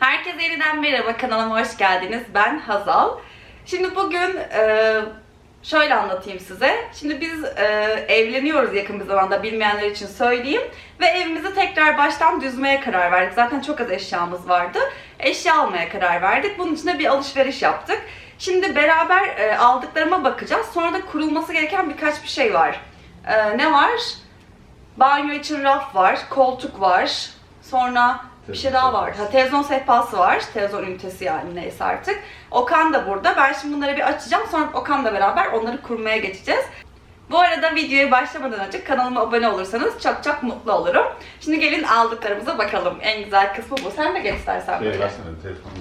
Herkese yeniden merhaba kanalıma hoş geldiniz. Ben Hazal. Şimdi bugün e, şöyle anlatayım size. Şimdi biz e, evleniyoruz yakın bir zamanda bilmeyenler için söyleyeyim. Ve evimizi tekrar baştan düzmeye karar verdik. Zaten çok az eşyamız vardı. Eşya almaya karar verdik. Bunun için de bir alışveriş yaptık. Şimdi beraber e, aldıklarıma bakacağız. Sonra da kurulması gereken birkaç bir şey var. E, ne var? Banyo için raf var, koltuk var. Sonra bir şey daha var. Ha, televizyon sehpası var. Televizyon ünitesi yani neyse artık. Okan da burada. Ben şimdi bunları bir açacağım. Sonra Okan'la beraber onları kurmaya geçeceğiz. Bu arada videoya başlamadan önce kanalıma abone olursanız çok çok mutlu olurum. Şimdi gelin aldıklarımıza bakalım. En güzel kısmı bu. Sen de gel istersen Şey böyle. versene telefonunu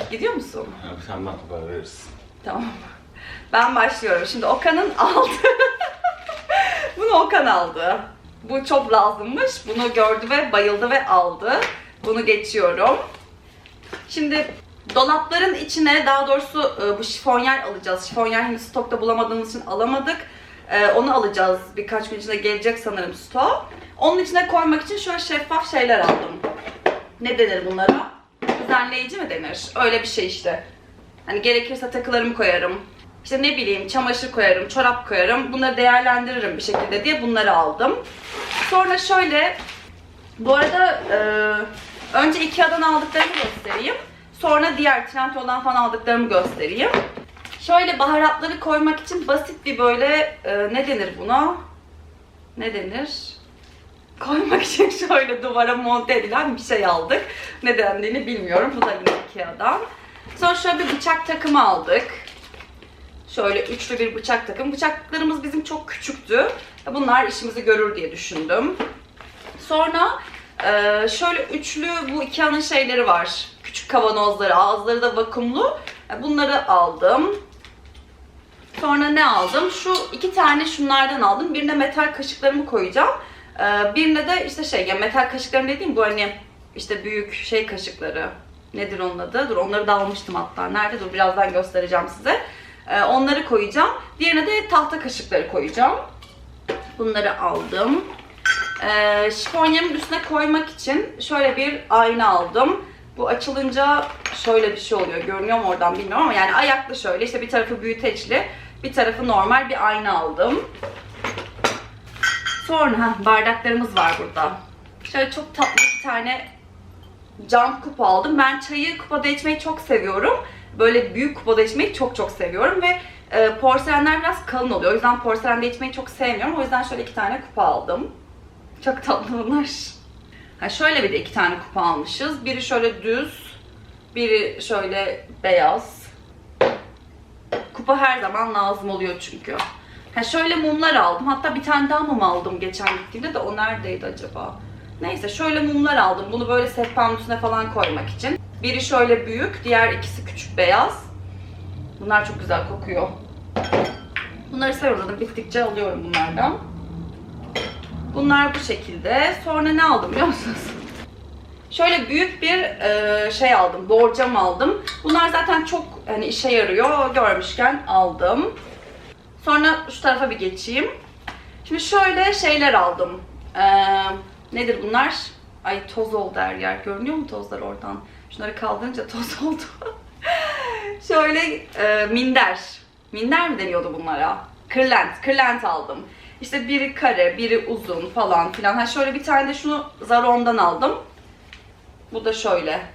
ver. Gidiyor musun? Abi sen bana haber verirsin. Tamam. Ben başlıyorum. Şimdi Okan'ın aldı. Bunu Okan aldı. Bu çok lazımmış. Bunu gördü ve bayıldı ve aldı. Bunu geçiyorum. Şimdi dolapların içine daha doğrusu e, bu şifonyer alacağız. Şifonyer henüz stokta bulamadığımız için alamadık. E, Onu alacağız. Birkaç gün içinde gelecek sanırım stok. Onun içine koymak için şöyle şeffaf şeyler aldım. Ne denir bunlara? Düzenleyici mi denir? Öyle bir şey işte. Hani gerekirse takılarımı koyarım. İşte ne bileyim çamaşır koyarım, çorap koyarım. Bunları değerlendiririm bir şekilde diye bunları aldım. Sonra şöyle, bu arada e, önce Ikea'dan aldıklarımı göstereyim. Sonra diğer Trendyol'dan falan aldıklarımı göstereyim. Şöyle baharatları koymak için basit bir böyle e, ne denir buna? Ne denir? Koymak için şöyle duvara monte edilen bir şey aldık. Ne dendiğini bilmiyorum. Bu da yine Ikea'dan. Sonra şöyle bir bıçak takımı aldık. Şöyle üçlü bir bıçak takım. Bıçaklarımız bizim çok küçüktü. Bunlar işimizi görür diye düşündüm. Sonra e, şöyle üçlü bu Ikea'nın şeyleri var. Küçük kavanozları, ağızları da vakumlu. E, Bunları aldım. Sonra ne aldım? Şu iki tane şunlardan aldım. Birine metal kaşıklarımı koyacağım. E, Birine de işte şey ya metal kaşıklarım dediğim bu hani işte büyük şey kaşıkları. Nedir onun adı? Dur onları da almıştım hatta. Nerede? Dur birazdan göstereceğim size. E, Onları koyacağım. Diğerine de tahta kaşıkları koyacağım. Bunları aldım. Ee, şifonyerimin üstüne koymak için şöyle bir ayna aldım. Bu açılınca şöyle bir şey oluyor. Görünüyor mu oradan bilmiyorum ama yani ayaklı şöyle. işte bir tarafı büyüteçli, bir tarafı normal bir ayna aldım. Sonra heh, bardaklarımız var burada. Şöyle çok tatlı bir tane cam kupa aldım. Ben çayı kupada içmeyi çok seviyorum. Böyle büyük kupada içmeyi çok çok seviyorum ve e, porselenler biraz kalın oluyor. O yüzden porselende içmeyi çok sevmiyorum. O yüzden şöyle iki tane kupa aldım. Çok tatlı bunlar. Ha şöyle bir de iki tane kupa almışız. Biri şöyle düz, biri şöyle beyaz. Kupa her zaman lazım oluyor çünkü. Ha şöyle mumlar aldım. Hatta bir tane daha mum aldım geçen gittiğimde de o neredeydi acaba? Neyse şöyle mumlar aldım. Bunu böyle sehpanın üstüne falan koymak için. Biri şöyle büyük, diğer ikisi küçük beyaz. Bunlar çok güzel kokuyor. Bunları zaten bittikçe alıyorum bunlardan. Bunlar bu şekilde. Sonra ne aldım biliyor musunuz? Şöyle büyük bir e, şey aldım. Borcam aldım. Bunlar zaten çok hani işe yarıyor. Görmüşken aldım. Sonra şu tarafa bir geçeyim. Şimdi şöyle şeyler aldım. Ee, nedir bunlar? Ay toz oldu her yer. Görünüyor mu tozlar oradan? Şunları kaldırınca toz oldu. şöyle e, minder. Minder mi deniyordu bunlara? Kırlent. Kırlent aldım. İşte biri kare, biri uzun falan filan. Ha şöyle bir tane de şunu Zaron'dan aldım. Bu da şöyle.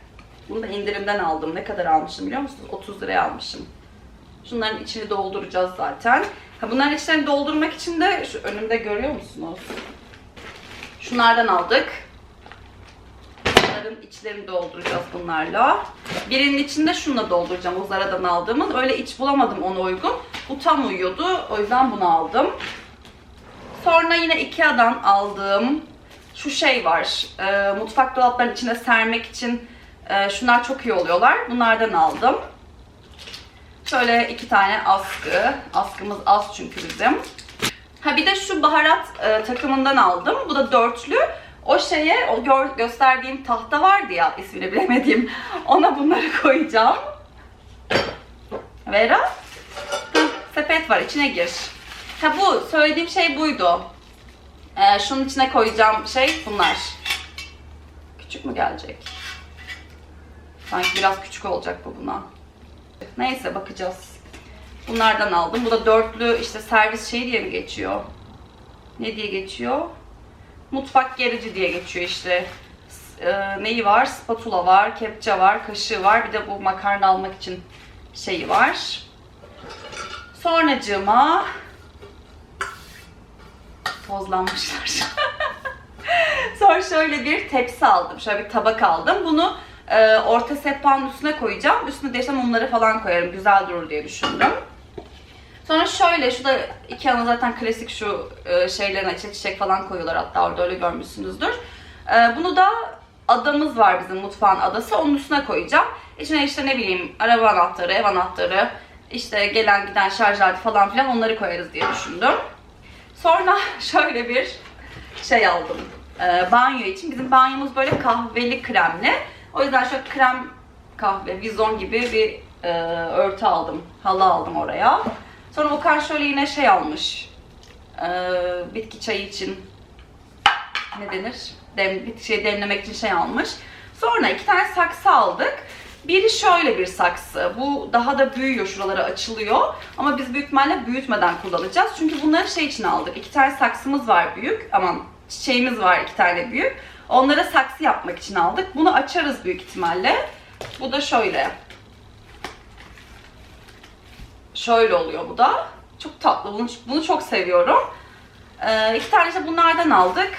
Bunu da indirimden aldım. Ne kadar almışım biliyor musunuz? 30 liraya almışım. Şunların içini dolduracağız zaten. Ha bunların içlerini doldurmak için de şu önümde görüyor musunuz? Şunlardan aldık. Bunların içlerini dolduracağız bunlarla. Birinin içinde şununla dolduracağım. O Zara'dan aldığımın. Öyle iç bulamadım ona uygun. Bu tam uyuyordu. O yüzden bunu aldım. Sonra yine Ikea'dan aldığım şu şey var. E, mutfak dolaplarının içine sermek için e, şunlar çok iyi oluyorlar. Bunlardan aldım. Şöyle iki tane askı. Askımız az çünkü bizim. Ha bir de şu baharat e, takımından aldım. Bu da dörtlü. O şeye, o gör, gösterdiğim tahta vardı ya ismini bilemediğim. Ona bunları koyacağım. Vera. Hı, sepet var içine gir. Ha bu söylediğim şey buydu. Ee, şunun içine koyacağım şey bunlar. Küçük mü gelecek? Sanki biraz küçük olacak bu buna. Neyse bakacağız. Bunlardan aldım. Bu da dörtlü işte servis şeyi diye mi geçiyor? Ne diye geçiyor? Mutfak gerici diye geçiyor işte. S- e, neyi var? Spatula var, kepçe var, kaşığı var. Bir de bu makarna almak için şeyi var. Sonracığıma tozlanmışlar. Sonra şöyle bir tepsi aldım. Şöyle bir tabak aldım. Bunu e, orta sehpanın üstüne koyacağım. Üstüne de işte mumları falan koyarım. Güzel durur diye düşündüm. Sonra şöyle, şurada Ikea'nın zaten klasik şu e, şeylerine içine çiçek falan koyuyorlar hatta orada öyle görmüşsünüzdür. E, bunu da adamız var bizim mutfağın adası. Onun üstüne koyacağım. İçine işte ne bileyim araba anahtarı, ev anahtarı, işte gelen giden şarj aleti falan filan onları koyarız diye düşündüm. Sonra şöyle bir şey aldım. E, banyo için. Bizim banyomuz böyle kahveli kremli. O yüzden şöyle krem kahve, vizon gibi bir e, örtü aldım. Halı aldım oraya. Sonra Okan şöyle yine şey almış. E, bitki çayı için ne denir? Dem, bitki şey demlemek için şey almış. Sonra iki tane saksı aldık. Biri şöyle bir saksı. Bu daha da büyüyor, şuraları açılıyor. Ama biz büyük ihtimalle büyütmeden kullanacağız. Çünkü bunları şey için aldık. İki tane saksımız var büyük. Aman çiçeğimiz var iki tane büyük. Onlara saksı yapmak için aldık. Bunu açarız büyük ihtimalle. Bu da şöyle. Şöyle oluyor bu da. Çok tatlı. Bunu, bunu çok seviyorum. Ee, iki tane işte bunlardan aldık.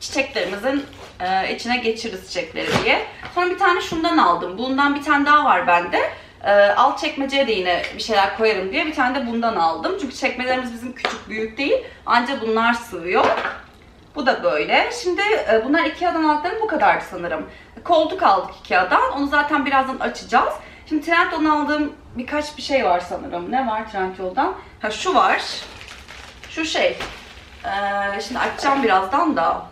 Çiçeklerimizin e, içine geçiririz çiçekleri diye. Sonra bir tane şundan aldım. Bundan bir tane daha var bende. Ee, alt çekmeceye de yine bir şeyler koyarım diye bir tane de bundan aldım. Çünkü çekmelerimiz bizim küçük büyük değil. Ancak bunlar sığıyor. Bu da böyle. Şimdi e, bunlar Ikea'dan aldıklarım bu kadardı sanırım. Koltuk aldık Ikea'dan. Onu zaten birazdan açacağız. Şimdi Trendyol'dan aldığım birkaç bir şey var sanırım. Ne var Trendyol'dan? Ha şu var. Şu şey. Ee, şimdi açacağım birazdan da.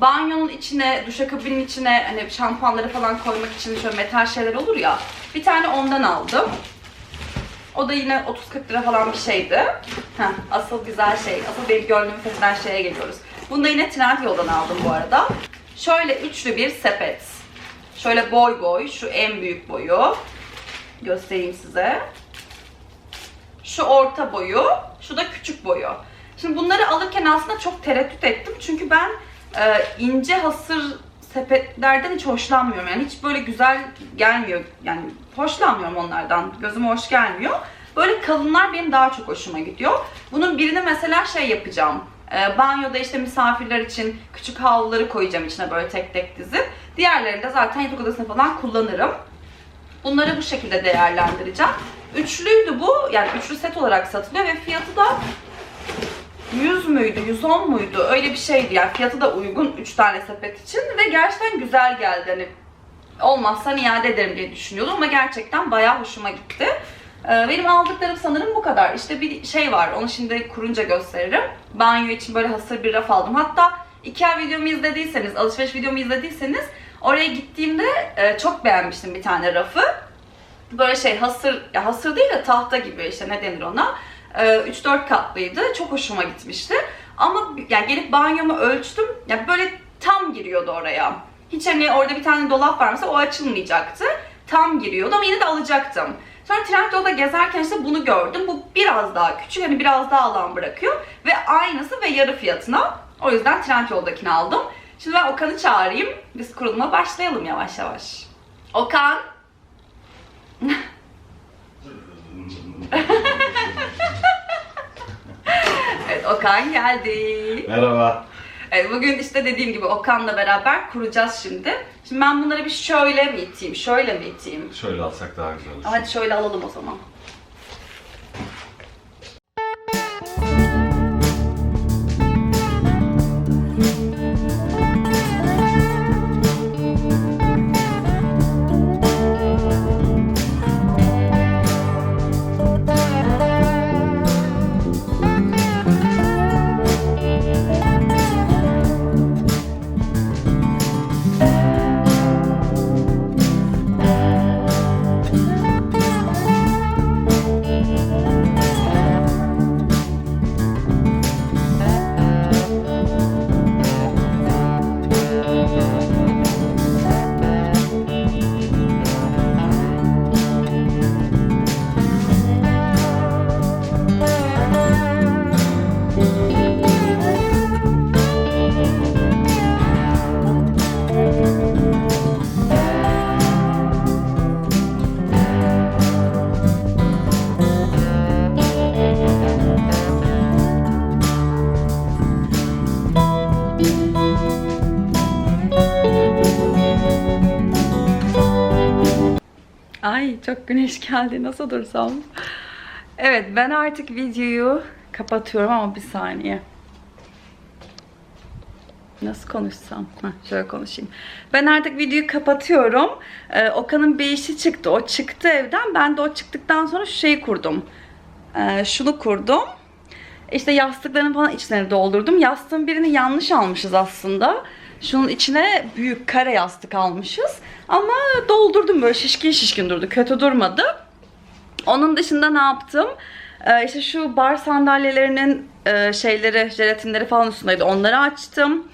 Banyonun içine, duşakabinin içine hani şampuanları falan koymak için şöyle metal şeyler olur ya. Bir tane ondan aldım. O da yine 30-40 lira falan bir şeydi. Heh, asıl güzel şey, asıl benim gönlümü fetheden şeye geliyoruz. Bunu da yine Trendyol'dan aldım bu arada. Şöyle üçlü bir sepet. Şöyle boy boy, şu en büyük boyu. Göstereyim size. Şu orta boyu, şu da küçük boyu. Şimdi bunları alırken aslında çok tereddüt ettim. Çünkü ben e, ince hasır sepetlerden hiç hoşlanmıyorum. Yani hiç böyle güzel gelmiyor. Yani hoşlanmıyorum onlardan. Gözüme hoş gelmiyor. Böyle kalınlar benim daha çok hoşuma gidiyor. Bunun birini mesela şey yapacağım. E, banyoda işte misafirler için küçük havluları koyacağım içine böyle tek tek dizip. Diğerlerini de zaten yatak odasında falan kullanırım. Bunları bu şekilde değerlendireceğim. Üçlüydü bu. Yani üçlü set olarak satılıyor ve fiyatı da 100 müydü, 110 muydu? Öyle bir şeydi yani. Fiyatı da uygun 3 tane sepet için ve gerçekten güzel geldi. Hani olmazsa iade ederim diye düşünüyordum ama gerçekten bayağı hoşuma gitti. Ee, Benim aldıklarım sanırım bu kadar. İşte bir şey var, onu şimdi kurunca gösteririm. Banyo için böyle hasır bir raf aldım. Hatta Ikea videomu izlediyseniz, alışveriş videomu izlediyseniz oraya gittiğimde e, çok beğenmiştim bir tane rafı. Böyle şey hasır, ya hasır değil de tahta gibi işte ne denir ona. Ee, 3-4 katlıydı. Çok hoşuma gitmişti. Ama yani gelip banyomu ölçtüm. Ya böyle tam giriyordu oraya. Hiç hani orada bir tane dolap var mesela o açılmayacaktı. Tam giriyordu ama yine de alacaktım. Sonra Trendyol'da gezerken işte bunu gördüm. Bu biraz daha küçük hani biraz daha alan bırakıyor. Ve aynısı ve yarı fiyatına. O yüzden Trendyol'dakini aldım. Şimdi ben Okan'ı çağırayım. Biz kuruluma başlayalım yavaş yavaş. Okan. Evet Okan geldi. Merhaba. Evet, bugün işte dediğim gibi Okan'la beraber kuracağız şimdi. Şimdi ben bunları bir şöyle mi iteyim, şöyle mi iteyim? Şöyle alsak daha güzel olur. Hadi şöyle alalım o zaman. Güneş geldi. Nasıl dursam? Evet ben artık videoyu kapatıyorum ama bir saniye. Nasıl konuşsam? Heh, şöyle konuşayım. Ben artık videoyu kapatıyorum. Ee, Okan'ın bir işi çıktı. O çıktı evden. Ben de o çıktıktan sonra şu şeyi kurdum. Ee, şunu kurdum. İşte yastıkların falan içlerini doldurdum. Yastığın birini yanlış almışız aslında. Şunun içine büyük kare yastık almışız. Ama doldurdum böyle şişkin şişkin durdu. Kötü durmadı. Onun dışında ne yaptım? Ee, işte şu bar sandalyelerinin e, şeyleri, jelatinleri falan üstündeydi. Onları açtım.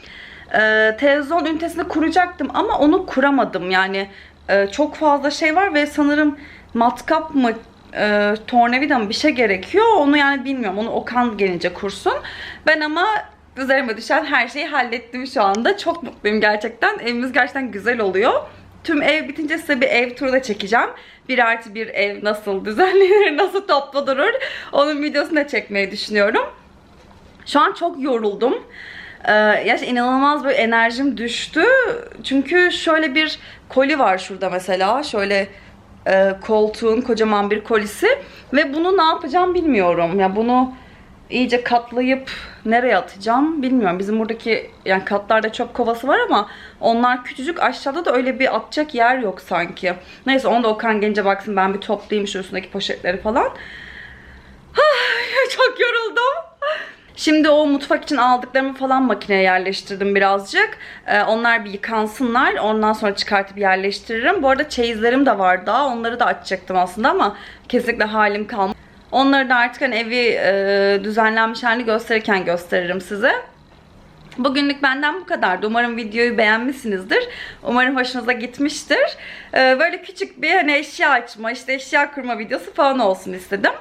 Ee, televizyon ünitesini kuracaktım ama onu kuramadım. Yani e, çok fazla şey var ve sanırım matkap mı e, tornavida mı bir şey gerekiyor. Onu yani bilmiyorum. Onu Okan gelince kursun. Ben ama üzerime düşen her şeyi hallettim şu anda. Çok mutluyum gerçekten. Evimiz gerçekten güzel oluyor. Tüm ev bitince size bir ev turu da çekeceğim. Bir artı bir ev nasıl düzenlenir, nasıl toplu durur. Onun videosunu da çekmeyi düşünüyorum. Şu an çok yoruldum. Ee, gerçekten inanılmaz böyle enerjim düştü. Çünkü şöyle bir koli var şurada mesela. Şöyle e, koltuğun kocaman bir kolisi. Ve bunu ne yapacağım bilmiyorum. Ya bunu iyice katlayıp nereye atacağım bilmiyorum. Bizim buradaki yani katlarda çöp kovası var ama onlar küçücük. Aşağıda da öyle bir atacak yer yok sanki. Neyse onu da Okan gelince baksın ben bir toplayayım şu üstündeki poşetleri falan. Çok yoruldum. Şimdi o mutfak için aldıklarımı falan makineye yerleştirdim birazcık. Ee, onlar bir yıkansınlar. Ondan sonra çıkartıp yerleştiririm. Bu arada çeyizlerim de var daha. Onları da açacaktım aslında ama kesinlikle halim kalmadı. Onları da artık hani evi e, düzenlenmiş halini gösterirken gösteririm size. Bugünlük benden bu kadardı. Umarım videoyu beğenmişsinizdir. Umarım hoşunuza gitmiştir. Ee, böyle küçük bir hani eşya açma, işte eşya kurma videosu falan olsun istedim.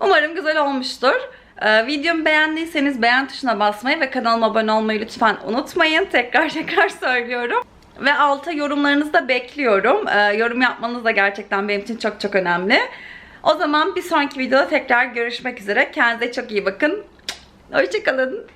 Umarım güzel olmuştur. Ee, videomu beğendiyseniz beğen tuşuna basmayı ve kanalıma abone olmayı lütfen unutmayın. Tekrar tekrar söylüyorum. Ve alta yorumlarınızı da bekliyorum. Ee, yorum yapmanız da gerçekten benim için çok çok önemli. O zaman bir sonraki videoda tekrar görüşmek üzere. Kendinize çok iyi bakın. Hoşçakalın.